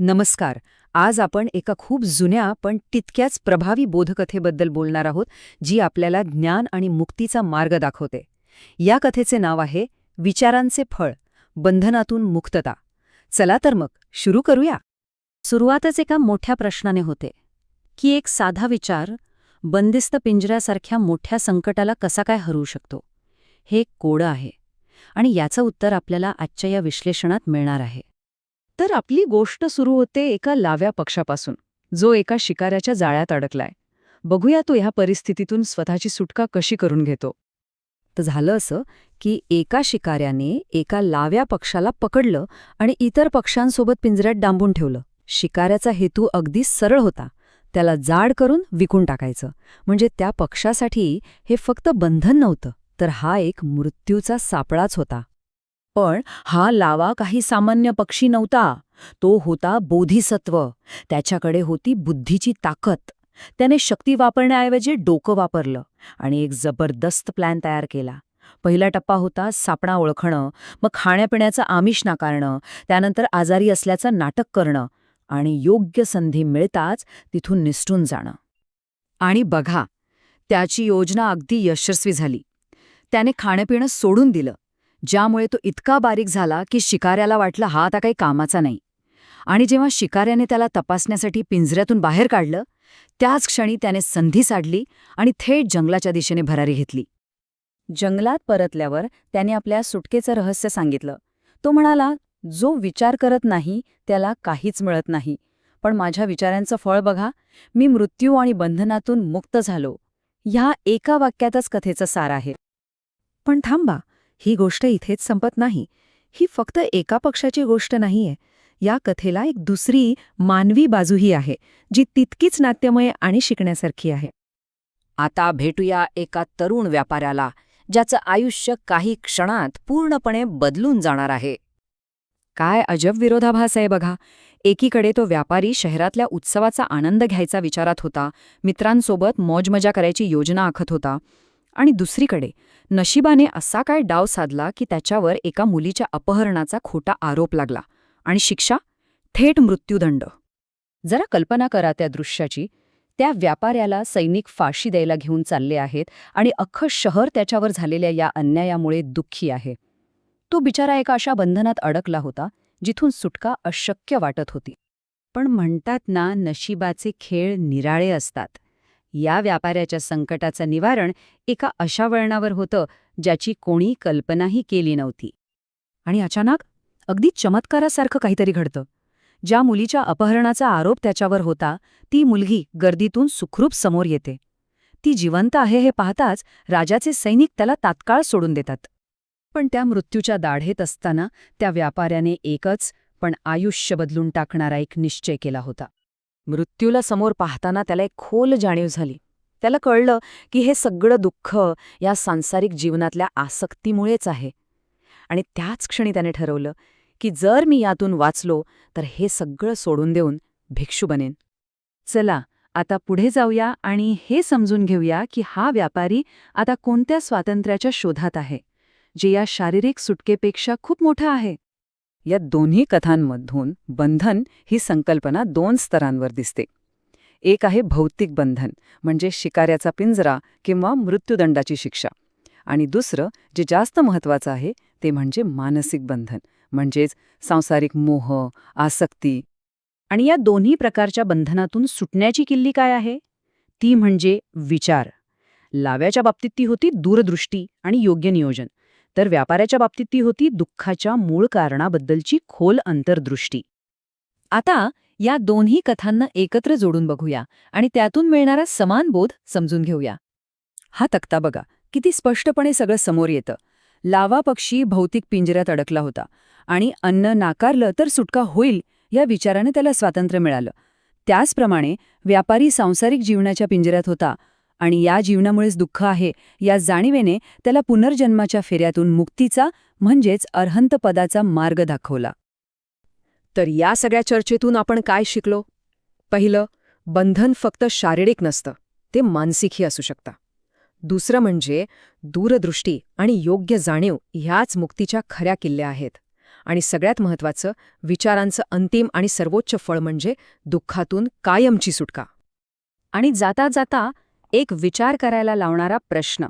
नमस्कार. आज आपण एका खूप जुन्या पण तितक्याच प्रभावी बोधकथेबद्दल बोलणार आहोत जी आपल्याला ज्ञान आणि मुक्तीचा मार्ग दाखवते. या कथेचे नाव आहे विचारांचे फळ बंधनातून मुक्तता. चला तर मग सुरू करूया? सुरुवातच एका मोठ्या प्रश्नाने होते. की एक साधा विचार बंदिस्त पिंजऱ्यासारख्या मोठ्या संकटाला कसा काय हरवू शकतो? हे एक कोडं आहे. आणि याचं उत्तर आपल्याला आजच्या या विश्लेषणात मिळणार आहे. तर आपली गोष्ट सुरू होते एका लाव्या पक्षापासून. जो एका शिकाऱ्याच्या जाळ्यात अडकलाय. बघूया तो ह्या परिस्थितीतून स्वतःची सुटका कशी करून घेतो. तर झालं असं की एका शिकाऱ्याने एका लाव्या पक्षाला पकडलं आणि इतर पक्षांसोबत पिंजऱ्यात डांबून ठेवलं. शिकाऱ्याचा हेतू अगदी सरळ होता. त्याला जाड करून विकून टाकायचं. म्हणजे त्या पक्षासाठी हे फक्त बंधन नव्हतं तर हा एक मृत्यूचा सापळाच होता. पण हा लावा काही सामान्य पक्षी नव्हता. तो होता बोधिसत्व. त्याच्याकडे होती बुद्धीची ताकद. त्याने शक्ती वापरण्याऐवजी डोकं वापरलं आणि एक जबरदस्त प्लॅन तयार केला. पहिला टप्पा होता सापणा ओळखणं मग खाण्यापिण्याचं आमिष नाकारणं त्यानंतर आजारी असल्याचं नाटक करणं आणि योग्य संधी मिळताच तिथून निसटून जाणं. आणि बघा त्याची योजना अगदी यशस्वी झाली. त्याने खाणंपिणं सोडून दिलं. ज्यामुळे तो इतका बारीक झाला की शिकाऱ्याला वाटलं हा आता काही कामाचा नाही. आणि जेव्हा शिकाऱ्याने त्याला तपासण्यासाठी पिंजऱ्यातून बाहेर काढलं त्याच क्षणी त्याने संधी साधली आणि थेट जंगलाच्या दिशेने भरारी घेतली. जंगलात परतल्यावर त्याने आपल्या सुटकेचं रहस्य सांगितलं. तो म्हणाला जो विचार करत नाही त्याला काहीच मिळत नाही. पण माझ्या विचारांचं फळ बघा मी मृत्यू आणि बंधनातून मुक्त झालो. ह्या एका वाक्यातच कथेचं सार आहे. पण थांबा ही गोष्ट इथेच संपत नाही. ही फक्त एका पक्षाची गोष्ट नाहीये. या कथेला एक दुसरी मानवी बाजूही आहे जी तितकीच नाट्यमय आणि शिकण्यासारखी आहे. आता भेटूया एका तरुण व्यापाऱ्याला ज्याचं आयुष्य काही क्षणात पूर्णपणे बदलून जाणार आहे. काय अजब विरोधाभास आहे बघा. एकीकडे तो व्यापारी शहरातल्या उत्सवाचा आनंद घ्यायचा विचारात होता मित्रांसोबत मौजमजा करायची योजना आखत होता. आणि दुसरीकडे नशिबाने असा काय डाव साधला की त्याच्यावर एका मुलीच्या अपहरणाचा खोटा आरोप लागला आणि शिक्षा थेट मृत्यूदंड. जरा कल्पना करा त्या दृश्याची. त्या व्यापाऱ्याला सैनिक फाशी द्यायला घेऊन चालले आहेत आणि अख्खं शहर त्याच्यावर झालेल्या या अन्यायामुळे दुःखी आहे. तो बिचारा एका अशा बंधनात अडकला होता जिथून सुटका अशक्य वाटत होती. पण म्हणतात ना नशिबाचे खेळ निराळे असतात. या व्यापाऱ्याच्या संकटाचं निवारण एका अशा वळणावर होतं ज्याची कोणी कल्पनाही केली नव्हती. आणि अचानक अगदी चमत्कारासारखं काहीतरी घडतं. ज्या मुलीच्या अपहरणाचा आरोप त्याच्यावर होता ती मुलगी गर्दीतून सुखरूप समोर येते. ती जिवंत आहे हे पाहताच राजाचे सैनिक त्याला तात्काळ सोडून देतात. पण त्या मृत्यूच्या दाढेत असताना त्या व्यापाऱ्याने एकच पण आयुष्य बदलून टाकणारा एक निश्चय केला होता. मृत्यूला समोर पाहताना त्याला एक खोल जाणीव झाली. त्याला कळलं की हे सगळं दुःख या सांसारिक जीवनातल्या आसक्तीमुळेच आहे. आणि त्याच क्षणी त्याने ठरवलं की जर मी यातून वाचलो तर हे सगळं सोडून देऊन भिक्षू बनेन. चला आता पुढे जाऊया आणि हे समजून घेऊया की हा व्यापारी आता कोणत्या स्वातंत्र्याच्या शोधात आहे जे या शारीरिक सुटकेपेक्षा खूप मोठं आहे. या दोन्ही कथांमधून बंधन ही संकल्पना दोन स्तरांवर दिसते. एक आहे भौतिक बंधन म्हणजे शिकाऱ्याचा पिंजरा किंवा मृत्यूदंडाची शिक्षा. आणि दुसरं जे जास्त महत्वाचं आहे ते म्हणजे मानसिक बंधन म्हणजेच सांसारिक मोह आसक्ती. आणि या दोन्ही प्रकारच्या बंधनातून सुटण्याची किल्ली काय आहे? ती म्हणजे विचार. लाव्याच्या बाबतीत ती होती दूरदृष्टी आणि योग्य नियोजन. तर व्यापाऱ्याच्या बाबतीत ती होती दुःखाच्या मूळ कारणाबद्दलची खोल अंतर्दृष्टी. आता या दोन्ही कथांना एकत्र जोडून बघूया आणि त्यातून मिळणारा समान बोध समजून घेऊया. हा तक्ता बघा किती स्पष्टपणे सगळं समोर येतं. लावा पक्षी भौतिक पिंजऱ्यात अडकला होता आणि अन्न नाकारलं तर सुटका होईल या विचाराने त्याला स्वातंत्र्य मिळालं. त्याचप्रमाणे व्यापारी सांसारिक जीवनाच्या पिंजऱ्यात होता. आणि या जीवनामुळेच दुःख आहे या जाणीवेने त्याला पुनर्जन्माच्या फेऱ्यातून मुक्तीचा म्हणजेच अर्हंत पदाचा मार्ग दाखवला. तर या सगळ्या चर्चेतून आपण काय शिकलो? पहिलं बंधन फक्त शारीरिक नसतं ते मानसिकही असू शकतं. दुसरं म्हणजे दूरदृष्टी आणि योग्य जाणीव ह्याच मुक्तीच्या खऱ्या किल्ल्या आहेत. आणि सगळ्यात महत्वाचं विचारांचं अंतिम आणि सर्वोच्च फळ म्हणजे दुःखातून कायमची सुटका. आणि जाता जाता एक विचार करायला लावणारा प्रश्न.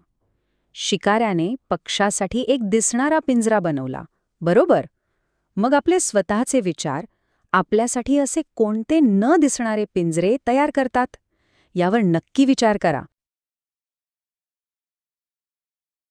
शिकाऱ्याने पक्षासाठी एक दिसणारा पिंजरा बनवला बरोबर? मग आपले स्वतःचे विचार आपल्यासाठी असे कोणते न दिसणारे पिंजरे तयार करतात? यावर नक्की विचार करा.